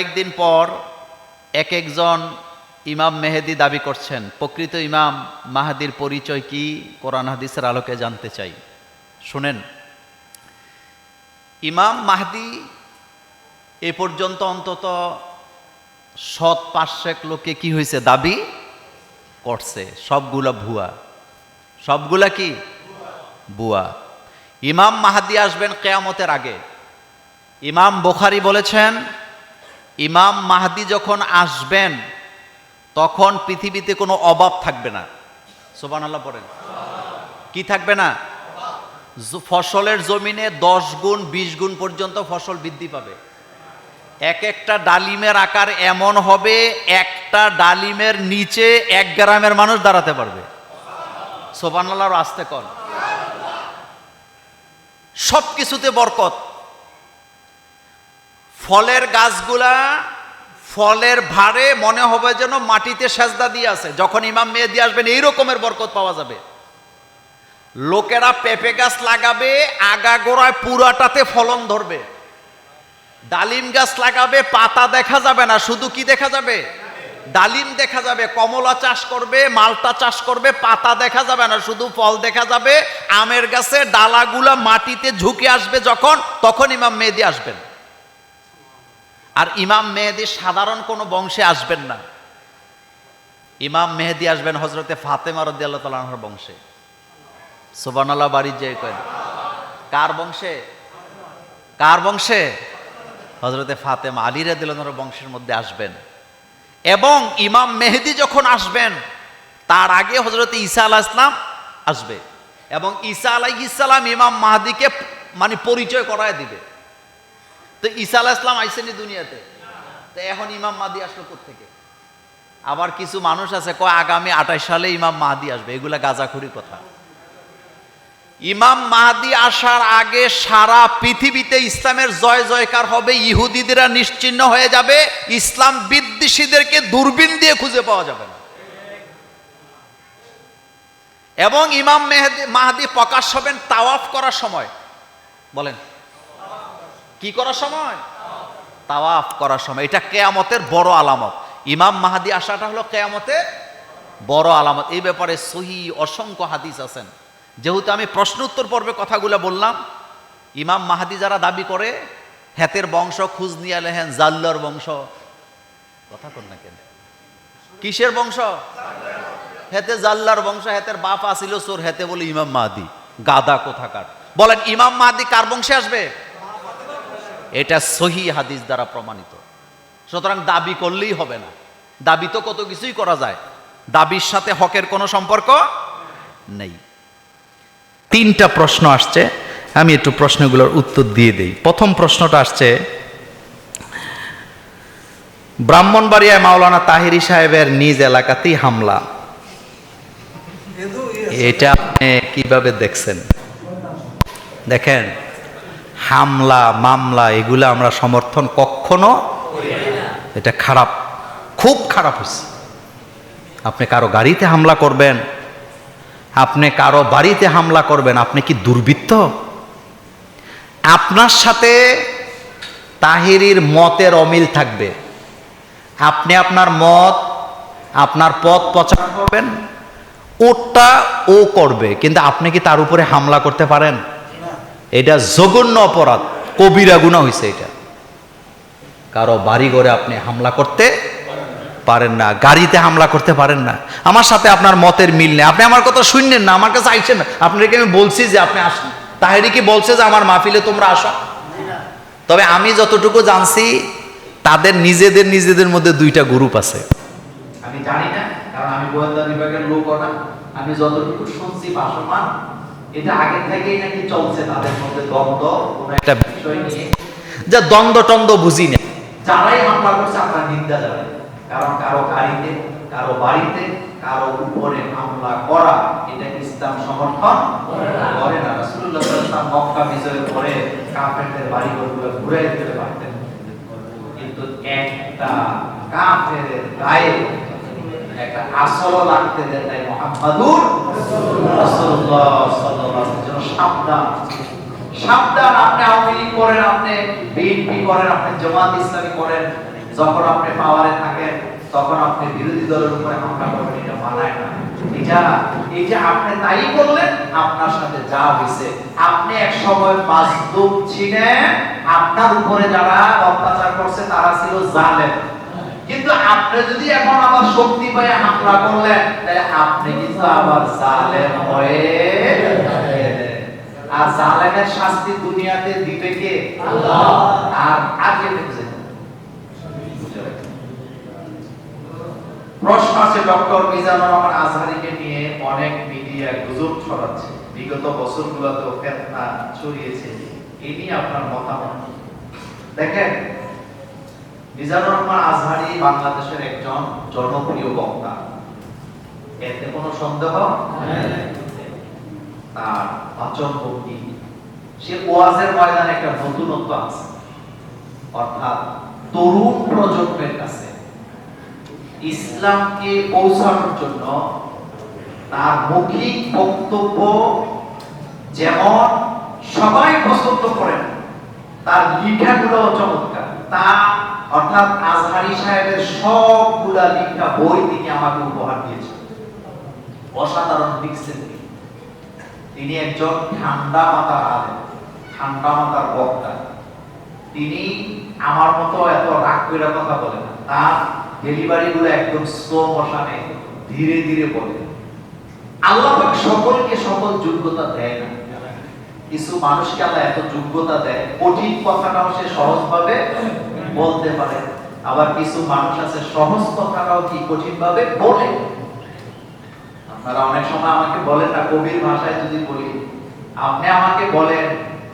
কয়েকদিন পর এক একজন ইমাম মেহেদি দাবি করছেন, প্রকৃত ইমাম মাহাদির পরিচয় কি? কোরআন হাদিসের আলোকে জানতে চাই। শুনেন, ইমাম মাহদি এ পর্যন্ত অন্তত সৎ পার্শ্বেক লোকে কি হয়েছে দাবি করছে, সবগুলা ভুয়া। সবগুলা কি? বুয়া ইমাম মাহাদি আসবেন কেয়ামতের আগে। ইমাম বোখারি বলেছেন ইমাম মাহাদি যখন আসবেন, তখন পৃথিবীতে কোনো অভাব থাকবে না। সোবান আল্লাহ পড়েন। কি থাকবে না? ফসলের জমিনে দশ গুণ, বিশ গুণ পর্যন্ত ফসল বৃদ্ধি পাবে। এক একটা ডালিমের আকার এমন হবে, একটা ডালিমের নিচে এক গ্রামের মানুষ দাঁড়াতে পারবে। সোবান আল্লাহর আসতে কর সব কিছুতে বরকত। ফলের গাছগুলা ফলের ভারে মনে হবে যেন মাটিতে সেজদা দিয়ে আছে। যখন ইমাম মেয়ে দিয়ে আসবেন, এই রকমের বরকত পাওয়া যাবে। লোকেরা পেঁপে গাছ লাগাবে আগা গোড়ায় পুরাটাতে ফলন ধরবে। ডালিম গাছ লাগাবে, পাতা দেখা যাবে না, শুধু কি দেখা যাবে? ডালিম দেখা যাবে, কমলা চাষ করবে, মালটা চাষ করবে, পাতা দেখা যাবে না, শুধু ফল দেখা যাবে। আমের গাছে ডালাগুলা মাটিতে ঝুঁকে আসবে যখন, তখন ইমাম মেহেদি আসবেন। আর ইমাম মেহেদি সাধারণ কোনো বংশে আসবেন না। ইমাম মেহেদি আসবেন হজরতে ফাতেমা রদি আল্লাহ তালাহর বংশে। সুবানাল্লাহ বাড়ির যে কেন কার বংশে? কার বংশে? হজরতে ফাতেমা আলী রাদিল্লাহর বংশের মধ্যে আসবেন। এবং ইমাম মেহেদি যখন আসবেন, তার আগে হজরত ঈসা আলাহ ইসলাম আসবে। এবং ঈসা আলাহ ইসলাম ইমাম মাহাদিকে মানে পরিচয় করায় দিবে। তো ঈসা আলাহ ইসলাম আইসেনি দুনিয়াতে? তো এখন ইমাম মাহাদি আসলো থেকে আবার কিছু মানুষ আছে, কয় আগামী আঠাশ সালে ইমাম মাহাদি আসবে। এগুলা গাজাখুরি কথা। ইমাম মাহাদি আসার আগে সারা পৃথিবীতে ইসলামের জয় জয়কার হবে, ইহুদিদেরা নিশ্চিহ্ন হয়ে যাবে, ইসলাম বিদ্বেষীদেরকে দূরবীন দিয়ে খুঁজে পাওয়া যাবে না। এবং ইমাম মেহেদি মাহাদি প্রকাশ হবেন তাওয়াফ করার সময়। বলেন। কি করার সময়? তাওয়াফ করার সময়। এটা কেয়ামতের বড় আলামত। ইমাম মাহাদি আসাটা হলো কেয়ামতের বড় আলামত। এই ব্যাপারে সহি অসংখ্য হাদিস আছেন। যেহেতু আমি প্রশ্ন উত্তর পর্বে কথাগুলো বললাম, ইমাম মাহাদি যারা দাবি করে, হেতের বংশ, খুঁজ নিয়ে লেহেন, জাল্লার বংশ। কথা কর না কেন? কিসের বংশ? হেতে জাল্লার বংশ, হেতের বাপ আসিল সোর হেতে বলে ইমাম মাহাদি। গাদা কোথাকার। বলেন, ইমাম মাহাদি কার বংশে আসবে? এটা সহি হাদিস দ্বারা প্রমাণিত। সুতরাং দাবি করলেই হবে না। দাবি তো কত কিছুই করা যায়। দাবির সাথে হকের কোনো সম্পর্ক নেই। তিনটা প্রশ্ন আসছে, আমি একটু প্রশ্নগুলোর উত্তর দিয়ে দেই। প্রথম প্রশ্নটা আসছে, ব্রাহ্মণবাড়িয়ায় মাওলানা তাহিরি সাহেবের নিজ এলাকাতেই হামলা। এটা আপনি কীভাবে দেখছেন? দেখেন হামলা, মামলা, এগুলো আমরা সমর্থন কখনো এটা খারাপ, খুব খারাপ হচ্ছে আপনি কারও গাড়িতে হামলা করবেন, আপনি কারও বাড়িতে হামলা করবেন, আপনি কি দুর্বৃত্ত? আপনার সাথে তাহিরির মতের অমিল থাকবে। আপনি আপনার মত, আপনার পথ প্রচার করবেন, ওটা ও করবে, কিন্তু আপনি কি তার উপরে হামলা করতে পারেন? এটা জঘন্য অপরাধ। কবিরা গুণা হয়েছে এটা। কারও বাড়ি ঘরে আপনি হামলা করতে পারেন না, গাড়িতে হামলা করতে পারেন না। আমার সাথে আপনার মতের মিল নেই। আপনি আমার কথা শুনলেন না, আমার কাছে আইছেন না। আপনাকে আমি বলছি যে আপনি আসুন। তাহেরি কি বলছে যে আমার মাহফিলে তোমরা আসো? তবে আমি যতটুকু জানছি, তাদের নিজেদের নিজেদের মধ্যে দুইটা গ্রুপ আছে। আমি জানি না, কারণ আমি গোয়েন্দা বিভাগের লোক না। আমি যতটুকু শুনছি, ভাসমান এটা আগে থেকেই নাকি চলছে তাদের মধ্যে দ্বন্দ্ব কোনো একটা বিষয় নিয়ে। যা দ্বন্দ্ব টন্দ্ব বুঝি না। যারাই হামলা করছে আমরা নিন্দা জানাই কারণ কারও গাড়িতে কারও বাড়িতে কারও উপরে হামলা করা এটা ইসলাম সমর্থন? করে না। রাসূলুল্লাহ সাল্লাল্লাহু মক্কা বিজয়ের পরে কাফেরদের বাড়ি ঘরগুলো ঘুরে দিতে পারতেন কিন্তু একটা কাফের গায়ে একটা আসল লাগতে দেয় তাই মোহাম্মদুর রাসূলুল্লাহ সাল্লাল্লাহু আলাইহি আপনি করেন, আপনি বিএনপি করেন, আপনি জামাত ইসলামী করেন, যখন আপনি পাওয়ারে থাকেন, তখন আপনি বিরোধী দলের উপরে হামলা এটা মানায় না। এটা এটা আপনি তাই করলেন, আপনার সাথে যা হয়েছে আপনি এক সময় ছিলেন, আপনার উপরে যারা অত্যাচার করছে, তারা ছিল জালেম। কিন্তু আপনি যদি এখন আবার শক্তি পেয়ে হামলা করলেন, তাহলে আপনি কিন্তু আবার জালেম হয়ে আর জালেমের শাস্তি দুনিয়াতে দিবে কে? আল্লাহ। আর আগে দেখছেন প্রশ্ন আছে, ডক্টর মিজানুর রহমান আজহারিকে নিয়ে অনেক মিডিয়া গুজব ছড়াচ্ছে। বিগত বছরগুলোতেও ফেতনা ছড়িয়েছে। এই নিয়ে আপনার মতামত দেখেন মিজানুর রহমান আজহারি বাংলাদেশের একজন জনপ্রিয় বক্তা। এতে কোনো সন্দেহ? তার বাচন ভঙ্গি সে ওয়াজের ময়দানে একটা নতুনত্ব আছে। অর্থাৎ তরুণ প্রজন্মের কাছে ইসলামকে পৌঁছানোর জন্য তার মৌখিক বক্তব্য যেমন সবাই পছন্দ করেন তার লেখাগুলো চমৎকার তা অর্থাৎ আজহারি সাহেবের সবগুলা লেখা বই তিনি আমাকে উপহার দিয়েছেন। অসাধারণ লিখছেন তিনি। একজন ঠান্ডা মাথার আলেম, ঠান্ডা মাথার বক্তা। তিনি আমার মতো এত রাগ করে কথা একদম স্লো ধীরে ধীরে বলে। আল্লাহ সকলকে সকল যোগ্যতা দেয় না। কিছু মানুষকে আল্লাহ এত যোগ্যতা দেয়, কঠিন কথাটাও সে সহজভাবে বলতে পারে। আবার কিছু মানুষ আছে সহজ কথাটাও কি কঠিন ভাবে বলে? আপনারা অনেক সময় আমাকে বলেন না কবির ভাষায় যদি বলি। আপনি আমাকে বলেন,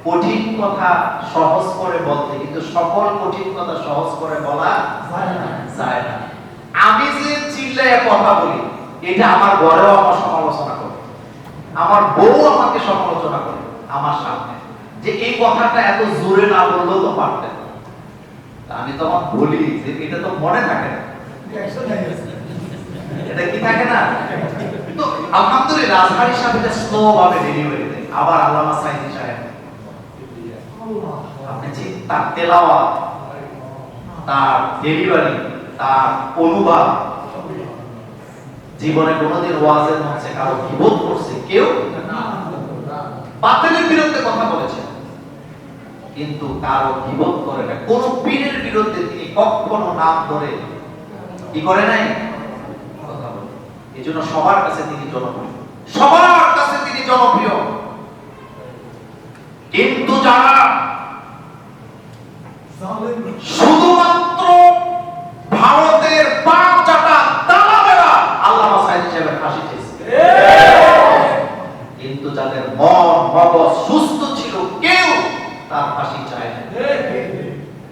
কঠিন কথা সহজ করে বলতে। কিন্তু সকল কঠিন কথা সহজ করে বলা যায় না। আমি যে চিল্লায় কথা বলি, এটা আমার ঘরেও আমার সমালোচনা করে। আমার বউ আমাকে সমালোচনা করে, আমার সামনে। যে এই কথাটা এত জোরে না বললেও তো পারতেন। আমি তখন বলি যে এটা তো মনে থাকে না। এটা কি থাকে না? তো আলহামদুলিল্লাহ এটা স্লো ভাবে আবার আল্লামা সাইদি সাহেব। আপনি যে তার তেলাওয়াত, তার ডেলিভারি তার অনুবাদ, জীবনে কোনোদিন ওয়াজের মঞ্চে কারও বিবোধ করছে, কেউ বাতিলের বিরুদ্ধে কথা বলেছে। কিন্তু কারও বিবোধ করে না। কোন পীরের বিরুদ্ধে তিনি কখনো নাম ধরে কি করে নাই? কথা বলে। এই জন্য সবার কাছে তিনি জনপ্রিয়। সবার কাছে তিনি জনপ্রিয়। কিন্তু যারা শুধুমাত্র ভারতের পাঁচ চাটা দালালেরা আল্লামা সাইদ সাহেবের ফাঁসি কিন্তু যাদের মন মগজ সুস্থ ছিল কেউ তার ফাঁসি চায় না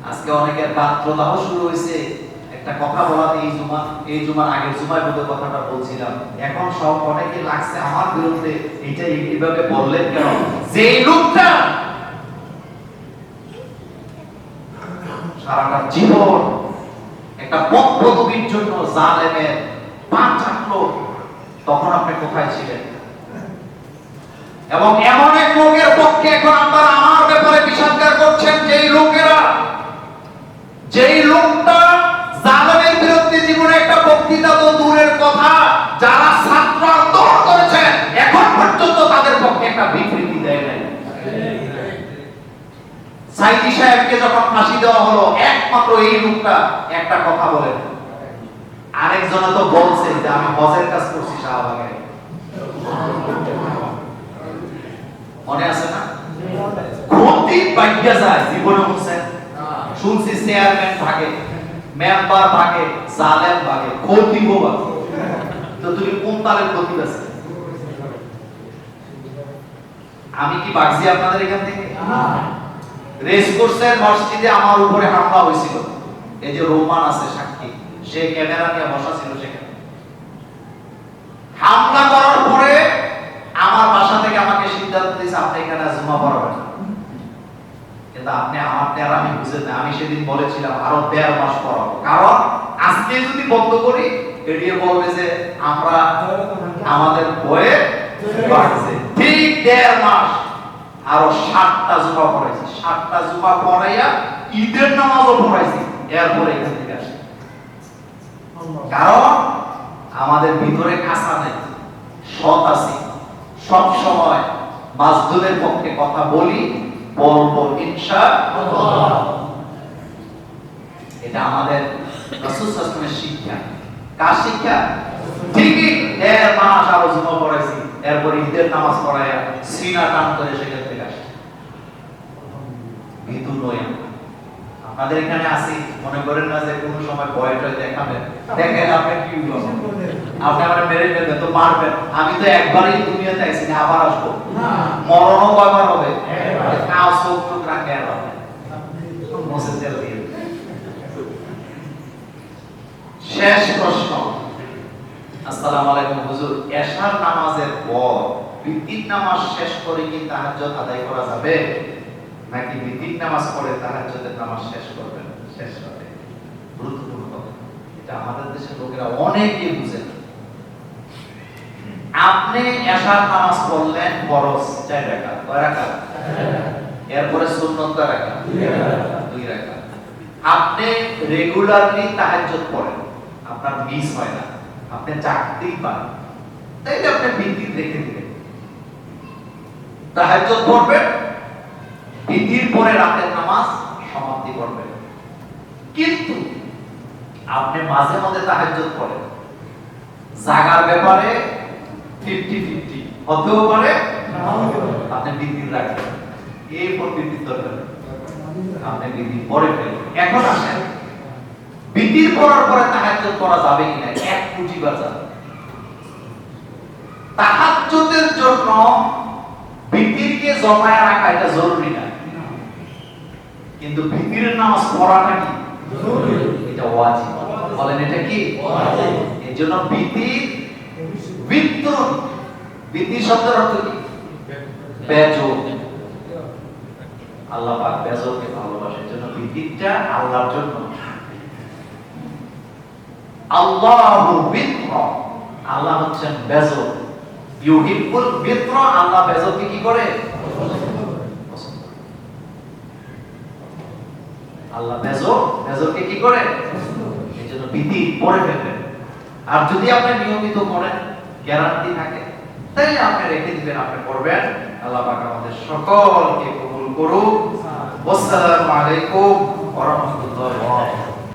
আজকে অনেকের পাত্রদাহ শুরু হয়েছে। একটা কথা বলাতে এই জুমা, এই জুমার আগের জুমায় বোধহয় কথাটা বলছিলাম। এখন সব অনেকে লাগছে আমার বিরুদ্ধে। এটা এইভাবে বললেন কেন? যে লোকটা সারাটা জীবন একটা পদবীর জন্য জালেমের পা চাটলো, তখন আপনি কোথায় ছিলেন? এবং এমন এক লোকের পক্ষে এখন আপনারা আমার ব্যাপারে বিষাদগার করছেন, যেই লোকেরা যেই লোকটা জালেমের বিরুদ্ধে জীবনে একটা বক্তৃতা তো দূরের কথা, যারা ছাত্র আন্দোলন করেছেন এখন পর্যন্ত তাদের পক্ষে একটা বিবৃতি দেয় নাই। সাইদি সাহেবকে যখন ফাঁসি দেওয়া হলো, একমাত্র এই লোকটা একটা কথা বলেন আরেকজনে তো বলছে যে, আমি হজের কাজ করছি শাহবাগে। মনে আছে না? ক্ষতি পাইয়া যায়, জীবনে শুনছি চেয়ারম্যান ভাগে মেম্বার ভাগে সালেম ভাগে ক্ষতি ভাগে। তো তুমি কোন তালের ক্ষতি আছে আমি কি বাড়ছি আপনাদের এখান থেকে? রেস কোর্সের মসজিদে আমার উপরে হামলা হয়েছিল। এই যে রোমান আছে সাক্ষী সে ক্যামেরা নিয়ে বসা ছিল সেখানে হামলা করার পরে আমার বাসা থেকে আমাকে সিদ্ধান্ত দিয়েছে আপনি এখানে আর জমা পড়াবেন না। কিন্তু আপনি আমার তেরা আমি সেদিন বলেছিলাম, আরও দেড় মাস পড়াবো কারণ আজকে যদি বন্ধ করি এড়িয়ে বলবে যে আমরা আমাদের বয়ে ঠিক দেড় মাস, আরও সাতটা জুমা পড়াইছি সাতটা জুমা পড়াইয়া ঈদের নামাজও পড়াইছি এরপরে এখান থেকে আসে কারণ আমাদের ভিতরে কাঁচা নেই, সৎ আছি। সব সময় মাজদুরের পক্ষে কথা বলি বলব ইনশা এটা আমাদের রাসূল শিক্ষা। কার শিক্ষা? ঠিকই, এর মাস আরও জুমা পড়াইছি। এরপর ঈদের নামাজ পড়াইয়া সিনা টান করে সেখান থেকে আসি ভীতু নই আপনাদের এখানে আসি মনে করেন না যে কোনো সময় ভয় টয় দেখাবেন। দেখেন আপনি কি আপনি আমার মেরে ফেলবেন তো মারবেন। আমি তো একবারই দুনিয়াতে না আবার আসব। মরণও কয়বার হবে কাউ দিয়ে। শেষ প্রশ্ন। আসসালামু আলাইকুম, হুজুর, এশার নামাজের পর বিতির নামাজ শেষ করে কি তাহাজ্জুদ আদায় করা যাবে? নাকি বিতির নামাজ পড়ে তাহাজ্জুদের নামাজ শেষ করবেন? শেষ হবে। গুরুত্বপূর্ণ এটা আমাদের দেশের লোকেরা অনেকে বুঝে না। আপনি এশার নামাজ পড়লেন, ফরজ চার রাকাত, কয় রাকাত? এরপরে সুন্নত কয় রাকাত? দুই রাকাত। আপনি রেগুলারলি তাহাজ্জুদ পড়েন, আপনার মিস হয় না, আপনি চাকতেই পান তাইলে আপনি বিদ্যুৎ রেখে দিবেন তাহাজ্জুদ পড়বেন বিধির পরে রাতের নামাজ সমাপ্তি করবেন। কিন্তু আপনি মাঝে মাঝে তাহাজ্জুদ পড়েন। জাগার ব্যাপারে ফিফটি ফিফটি। হতেও পারে আপনি বিদ্যুৎ রাখবেন এরপর বিদ্যুৎ দরকার। আপনি বিধি পরে ফেলবেন। এখন আসেন বিধির পড়ার পরে তাহাজ্জুদ করা যাবে কিনা? এক কোটি বার যাবে। তাহাজ্জুদের জন্য বিধিরকে জমায় রাখা এটা জরুরি না। কিন্তু বিধির নামাজ পড়াটা কি? এটা ওয়াজিব। বলেন এটা কি? এর জন্য বিধির শব্দের অর্থ কি? বেজো। আল্লাহ পাক বেজরকে ভালোবাসে, এই জন্য আল্লাহর জন্য। আল্লাহু আল্লাহ হচ্ছেন আল্লাহ কি করে। আল্লাহ বেজর বেজরকে কি করে? এই জন্য বিধি পড়ে ফেলবেন। আর যদি আপনি নিয়মিত করেন গ্যারান্টি থাকে। তাইলে আপনি রেখে দিবেন আপনি পড়বেন। আল্লাহ পাক আমাদের সকলকে কবুল করুক। আসসালামু আলাইকুম ওয়া রাহমাতুল্লাহি